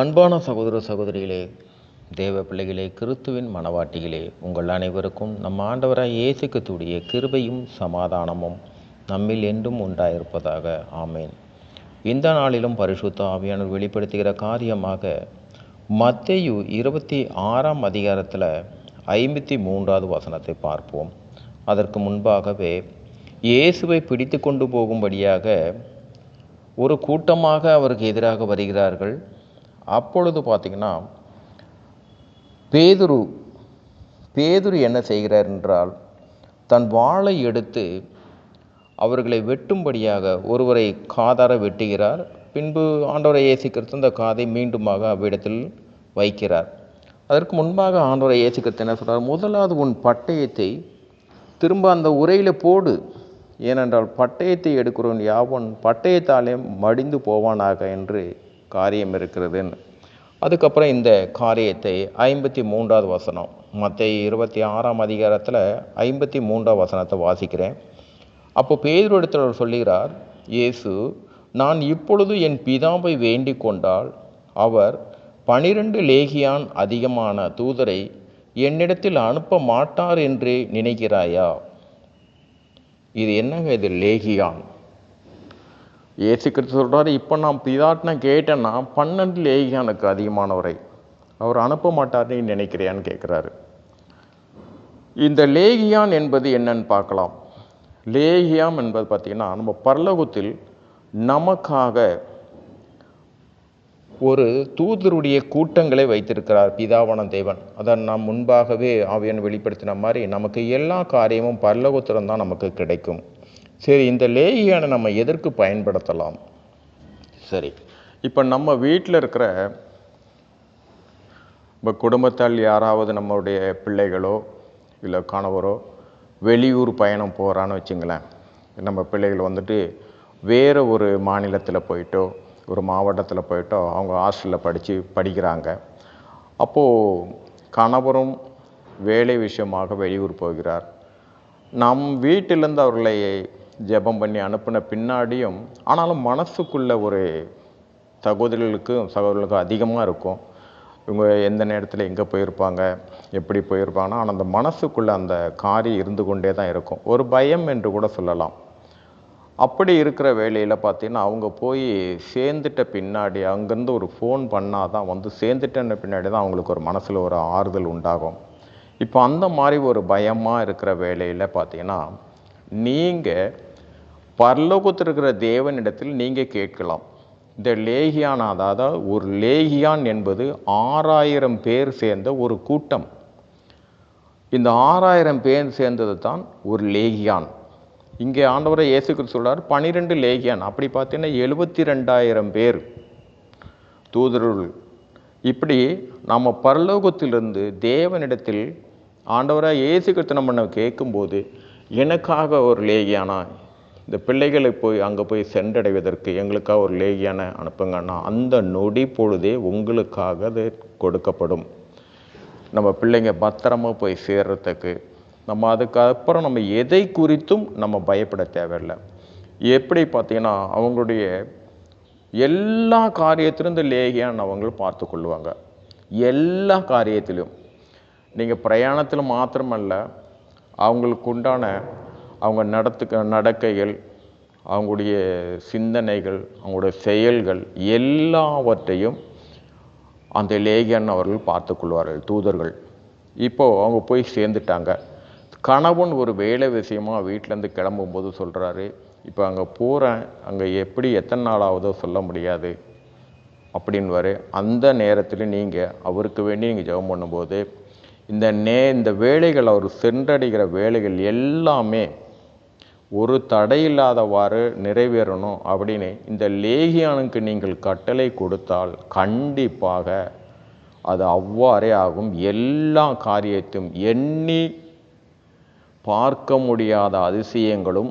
அன்பான சகோதர சகோதரிகளே தேவ பிள்ளைகளே கிறிஸ்துவின் மனவாட்டிகளே உங்கள் அனைவருக்கும் நம் ஆண்டவராய் இயேசுக்கத்துடைய கிருபையும் சமாதானமும் நம்மில் என்றும் உண்டாயிருப்பதாக. ஆமேன். இந்த நாளிலும் பரிசுத்த ஆவியானவர் வெளிப்படுத்துகிற காரியமாக மத்தேயு இருபத்தி ஆறாம் அதிகாரத்தில் ஐம்பத்தி மூன்றாவது வசனத்தை பார்ப்போம். அதற்கு முன்பாகவே இயேசுவை பிடித்து கொண்டு போகும்படியாக ஒரு கூட்டமாக அவருக்கு எதிராக வருகிறார்கள். அப்பொழுது பார்த்திங்கன்னா பேதுரு பேதுரு என்ன செய்கிறார் என்றால் தன் வாளை எடுத்து அவர்களை வெட்டும்படியாக ஒருவரை காதார வெட்டுகிறார். பின்பு ஆண்டவரை இயேசு கிறிஸ்து அந்த காதை மீண்டுமாக அவ்விடத்தில் வைக்கிறார். அதற்கு முன்பாக ஆண்டவரை இயேசு கிறிஸ்து என்ன சொல்கிறார் முதலாவது உன் பட்டயத்தை திரும்ப அந்த உரையில் போடு. ஏனென்றால் பட்டயத்தை எடுக்கிறவன் யாவன் பட்டயத்தாலே மடிந்து போவானாக என்று காரியம் இருக்கிறதுன்னு. அதுக்கப்புறம் இந்த காரியத்தை ஐம்பத்தி மூன்றாவது வசனம் மற்ற இருபத்தி ஆறாம் அதிகாரத்தில் ஐம்பத்தி மூன்றாவது வசனத்தை வாசிக்கிறேன். அப்போ பேதுருடத்தில் சொல்லுகிறார் இயேசு நான் இப்பொழுது என் பிதாவை வேண்டிக் கொண்டால் அவர் பனிரெண்டு லேகியான் அதிகமான தூதரை என்னிடத்தில் அனுப்ப மாட்டார் என்று நினைக்கிறாயா? இது என்னங்க இது லேகியான்? ஏசு கிறிஸ்து சொல்கிறாரு இப்போ நான் பிதாட்டினா கேட்டேன்னா பன்னெண்டு லேகியானுக்கு அதிகமானவரை. அவர் அனுப்ப மாட்டார்னு நினைக்கிறியான்னு கேட்குறாரு இந்த லேகியான் என்பது என்னன்னு பார்க்கலாம். லேகியாம் என்பது பார்த்திங்கன்னா நம்ம பரலோகத்தில் நமக்காக ஒரு தூதருடைய கூட்டங்களை வைத்திருக்கிறார் பிதாவான தேவன். அதை நாம் முன்பாகவே ஆவியன் வெளிப்படுத்தின மாதிரி நமக்கு எல்லா காரியமும் பரலோகத்திலும் தான் நமக்கு கிடைக்கும். சரி இந்த லேகியானை நம்ம எதற்கு பயன்படுத்தலாம்? சரி இப்போ நம்ம வீட்டில் இருக்கிற இப்போ குடும்பத்தால் யாராவது நம்மளுடைய பிள்ளைகளோ இல்லை கணவரோ வெளியூர் பயணம் போகிறான்னு வச்சுங்களேன். நம்ம பிள்ளைகள் வந்துட்டு வேறு ஒரு மாநிலத்தில் போயிட்டோ ஒரு மாவட்டத்தில் போயிட்டோ அவங்க ஹாஸ்டலில் படித்து படிக்கிறாங்க. அப்போது கணவரும் வேலை விஷயமாக வெளியூர் போகிறார். நம் வீட்டிலேருந்து அவர்களை ஜெபம் பண்ணி அனுப்பின பின்னாடியும் ஆனாலும் மனசுக்குள்ள ஒரு சகோதரிகளுக்கும் சகோதரர்களுக்கும் அதிகமாக இருக்கும். இவங்க எந்த நேரத்தில் எங்கே போயிருப்பாங்க எப்படி போயிருப்பாங்கன்னா ஆனால் அந்த மனசுக்குள்ளே அந்த காரி இருந்து கொண்டே தான் இருக்கும். ஒரு பயம் என்று கூட சொல்லலாம். அப்படி இருக்கிற வேலையில் பார்த்தீங்கன்னா அவங்க போய் சேர்ந்துட்ட பின்னாடி அங்கேருந்து ஒரு ஃபோன் பண்ணால் தான் வந்து சேர்ந்துட்டன பின்னாடி தான் அவங்களுக்கு ஒரு மனசில் ஒரு ஆறுதல் உண்டாகும். இப்போ அந்த மாதிரி ஒரு பயமாக இருக்கிற வேலையில் பார்த்தீங்கன்னா நீங்கள் பரலோகத்தில் இருக்கிற தேவனிடத்தில் நீங்கள் கேட்கலாம். இந்த லேகியான் அதாவது ஒரு லேகியான் என்பது ஆறாயிரம் பேர் சேர்ந்த ஒரு கூட்டம். இந்த ஆறாயிரம் பேர் சேர்ந்தது தான் ஒரு லேகியான். இங்கே ஆண்டவரை இயேசுக்கு சொல்கிறார் பனிரெண்டு லேகியான். அப்படி பார்த்தீங்கன்னா எழுபத்தி ரெண்டாயிரம் பேர். தூதர்கள். இப்படி நம்ம பரலோகத்திலிருந்து தேவனிடத்தில் ஆண்டவராக இயேசு கிருத்தனம் பண்ண கேட்கும்போது எனக்காக ஒரு லேகியானா இந்த பிள்ளைகளை போய் அங்கே போய் சென்றடைவதற்கு எங்களுக்காக ஒரு லேகியான அனுப்புங்கன்னா அந்த நொடி பொழுதே உங்களுக்காக அது கொடுக்கப்படும். நம்ம பிள்ளைங்க பத்திரமாக போய் சேர்றதுக்கு நம்ம அதுக்கப்புறம் நம்ம எதை குறித்தும் நம்ம பயப்பட தேவையில்லை. எப்படி பார்த்தீங்கன்னா அவங்களுடைய எல்லா காரியத்திலும் இந்த லேகியான் அவங்க பார்த்து கொள்ளுவாங்க. எல்லா காரியத்திலும். நீங்கள் பிரயாணத்தில் மாத்திரமல்ல அவங்களுக்கு உண்டான அவங்க நடத்துக்க நடக்கைகள் அவங்களுடைய சிந்தனைகள் அவங்களுடைய செயல்கள் எல்லாவற்றையும் அந்த லேகியன் அவர்கள் பார்த்து கொள்வார்கள் தூதர்கள். இப்போது அவங்க போய் சேர்ந்துட்டாங்க. கணவன் ஒரு வேலை விஷயமாக வீட்டிலேருந்து கிளம்பும்போது சொல்கிறாரு இப்போ அங்கே போகிறேன் அங்கே எப்படி எத்தனை நாளாவதோ சொல்ல முடியாது அப்படின்வாரு அந்த நேரத்தில் நீங்கள் அவருக்கு வேண்டி நீங்கள் ஜெபம் பண்ணும்போது இந்த நே இந்த வேலைகள் அவர் சென்றடைகிற வேலைகள் எல்லாமே ஒரு தடையில்லாதவாறு நிறைவேறணும் அப்படின்னு இந்த லேகியானுக்கு நீங்கள் கட்டளை கொடுத்தால் கண்டிப்பாக அது அவ்வாறே ஆகும். எல்லா காரியத்தையும் எண்ணி பார்க்க முடியாத அதிசயங்களும்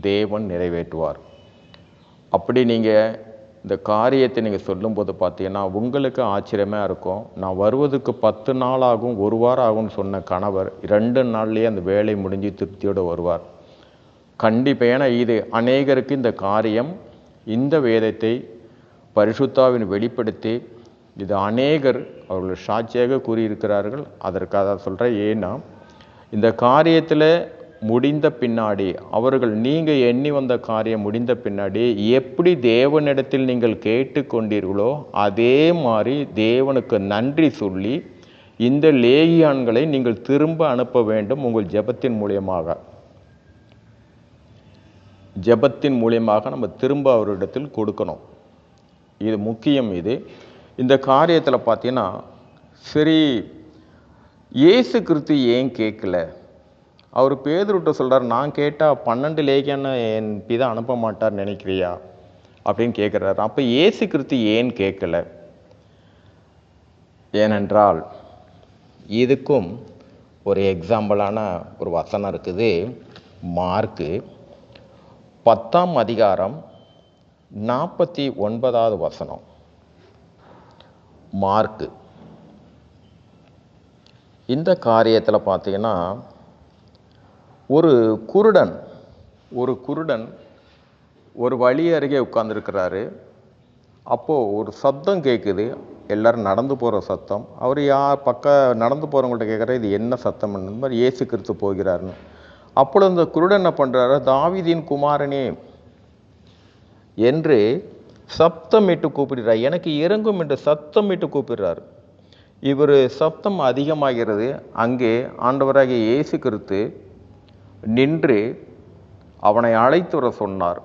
தேவன் நிறைவேற்றுவார். அப்படி நீங்கள் இந்த காரியத்தை நீங்கள் சொல்லும்போது பார்த்தீங்கன்னா உங்களுக்கு ஆச்சரியமாக இருக்கும். நான் வருவதுக்கு பத்து நாள் ஆகும் ஒரு வாரம் ஆகும்னு சொன்ன கணவர் ரெண்டு நாள்லேயே அந்த வேலை முடிஞ்சு திருப்தியோடு வருவார். கண்டிப்பாக ஏன்னா இது அநேகருக்கு இந்த காரியம் இந்த வேதத்தை பரிசுத்தாவின் வெளிப்படுத்தி இது அநேகர் அவர்கள் சாட்சியாக கூறியிருக்கிறார்கள். அதற்காக சொல்கிறேன் ஏன்னா இந்த காரியத்தில் முடிந்த பின்னாடி அவர்கள் நீங்கள் எண்ணி வந்த காரியம் முடிந்த பின்னாடி எப்படி தேவனிடத்தில் நீங்கள் கேட்டுக்கொண்டீர்களோ அதே மாதிரி தேவனுக்கு நன்றி சொல்லி இந்த லேகியான்களை நீங்கள் திரும்ப அனுப்ப வேண்டும் உங்கள் ஜெபத்தின் மூலியமாக. ஜெபத்தின் மூலியமாக நம்ம திரும்ப அவரிடத்தில் கொடுக்கணும். இது முக்கியம் இது. இந்த காரியத்தில் பார்த்தீங்கன்னா சரி இயேசு கிறிஸ்து ஏன் கேட்கல? அவர் பேதுருட்ட சொல்கிறார் நான் கேட்டால் பன்னெண்டு லேகியான என் பிதா அனுப்ப மாட்டார் நினைக்கிறியா? அப்படின்னு கேட்குறாரு அப்போ இயேசு கிறிஸ்து ஏன் கேட்கல ஏனென்றால் இதுக்கும் ஒரு எக்ஸாம்பிளான ஒரு வசனம் இருக்குது. மார்க்கு பத்தாம் அதிகாரம் நாற்பத்தி ஒன்பதாவது வசனம். மார்க்கு. இந்த காரியத்தில் பார்த்தீங்கன்னா ஒரு குருடன் ஒரு குருடன் ஒரு வழி அருகே உட்காந்துருக்கிறாரு அப்போது ஒரு சத்தம் கேட்குது எல்லோரும் நடந்து போகிற சத்தம். அவர் யார் பக்கம் நடந்து போகிறவங்கள்ட்ட கேட்குற இது என்ன சத்தம்? இந்த மாதிரி ஏசு கிறிஸ்து போகிறாருன்னு. அப்பொழுது அந்த குருடன் என்ன பண்ணுறாரு தாவிதீன் குமாரனே என்று சப்தமிட்டு கூப்பிடுறார் எனக்கு இறங்கும் என்று சத்தமிட்டு கூப்பிடுறார். இவர் சப்தம் அதிகமாகிறது. அங்கே ஆண்டவராகிய இயேசு கிறிஸ்து நின்று அவனை அழைத்து வர சொன்னார்.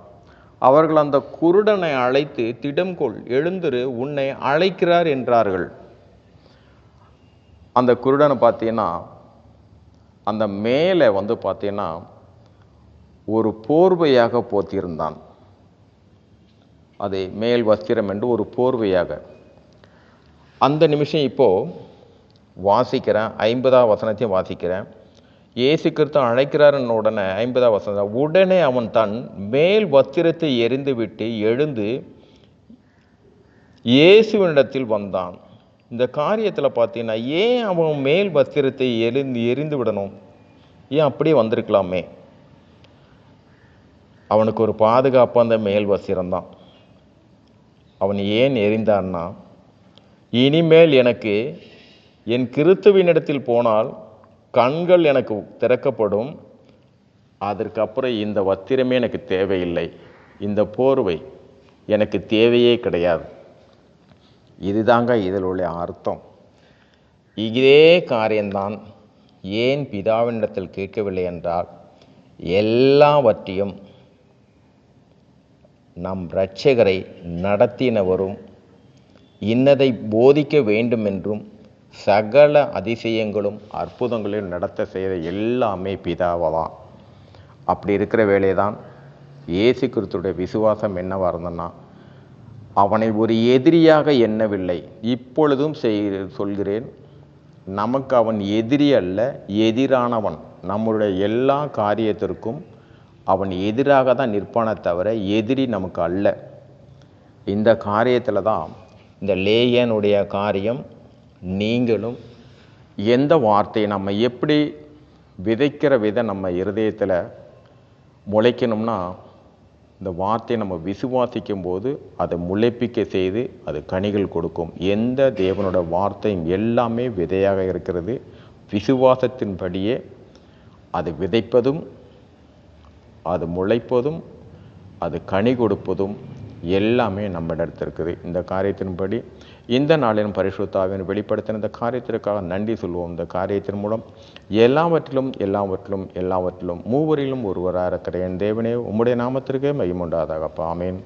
அவர்கள் அந்த குருடனை அழைத்து திடம்கொள் எழுந்திரு உன்னை அழைக்கிறார் என்றார்கள். அந்த குருடனை பார்த்தீங்கன்னா அந்த மேலே வந்து பார்த்தீங்கன்னா ஒரு போர்வையாக போத்தியிருந்தான். அதை மேல் வஸ்திரம் என்று ஒரு போர்வையாக. அந்த நிமிஷம் இப்போது வாசிக்கிறேன் ஐம்பதாம் வசனத்தையும் வாசிக்கிறேன். இயேசு கிறிஸ்து அழைக்கிறாருன்னு உடனே ஐம்பதாம் வசனம் உடனே அவன் தன் மேல் வஸ்திரத்தை எரிந்துவிட்டு எழுந்து இயேசுவினிடத்தில் வந்தான். இந்த காரியத்தில் பார்த்தீங்கன்னா ஏன் அவன் மேல் வஸ்திரத்தை எரிந்து எரிந்து விடணும்? ஏன் அப்படியே வந்திருக்கலாமே? அவனுக்கு ஒரு பாதுகாப்பு அந்த மேல் வஸ்திரம்தான் அவன் ஏன் எரிந்தான்னா இனிமேல் எனக்கு என் கிறித்துவினிடத்தில் போனால் கண்கள் எனக்கு திறக்கப்படும். அதற்கப்புறம் இந்த வத்திரமே எனக்கு தேவையில்லை. இந்த போர்வை எனக்கு தேவையே கிடையாது. இதுதாங்க இதில் உள்ள அர்த்தம். இதே காரியம்தான் ஏன் பிதாவினிடத்தில் கேட்கவில்லை என்றால் எல்லாவற்றையும் நம் இரட்சகரை நடத்தினவரும் இன்னதை போதிக்க வேண்டும் என்றும் சகல அதிசயங்களும் அற்புதங்களையும் நடத்த செய்த எல்லாமே பிதாவதான் அப்படி இருக்கிற வேலையை தான் இயேசு கிறிஸ்துடைய விசுவாசம் என்னவாக இருந்தன்னா அவனை ஒரு எதிரியாக எண்ணவில்லை. இப்பொழுதும் செய் சொல்கிறேன் நமக்கு அவன் எதிரி அல்ல எதிரானவன். நம்மளுடைய எல்லா காரியத்திற்கும் அவன் எதிராக தான் நிற்பானே தவிர எதிரி நமக்கு அல்ல. இந்த காரியத்தில் தான் இந்த லேயனுடைய காரியம் நீங்களும் எந்த வார்த்தையை நம்ம எப்படி விதைக்கிற விதை நம்ம இருதயத்தில் முளைக்கணும்னா இந்த வார்த்தையை நம்ம விசுவாசிக்கும் போது அதை முளைப்பிக்க செய்து அது கனிகள் கொடுக்கும். எந்த தேவனோட வார்த்தையும் எல்லாமே விதையாக இருக்கிறது. விசுவாசத்தின்படியே அது விதைப்பதும் அது முளைப்பதும் அது கனி கொடுப்பதும் எல்லாமே நம்மிடத்தில் இருக்குது இந்த காரியத்தின்படி இந்த நாளிலும் பரிசுத்தாவின் வெளிப்படுத்தின இந்த காரியத்திற்காக நன்றி சொல்வோம். இந்த காரியத்தின் மூலம் எல்லாவற்றிலும் எல்லாவற்றிலும் எல்லாவற்றிலும் மூவரிலும் ஒருவராக இருக்கிற என் தேவனே உம்முடைய நாமத்திற்கே மகிமுண்டாதாக பாமேன்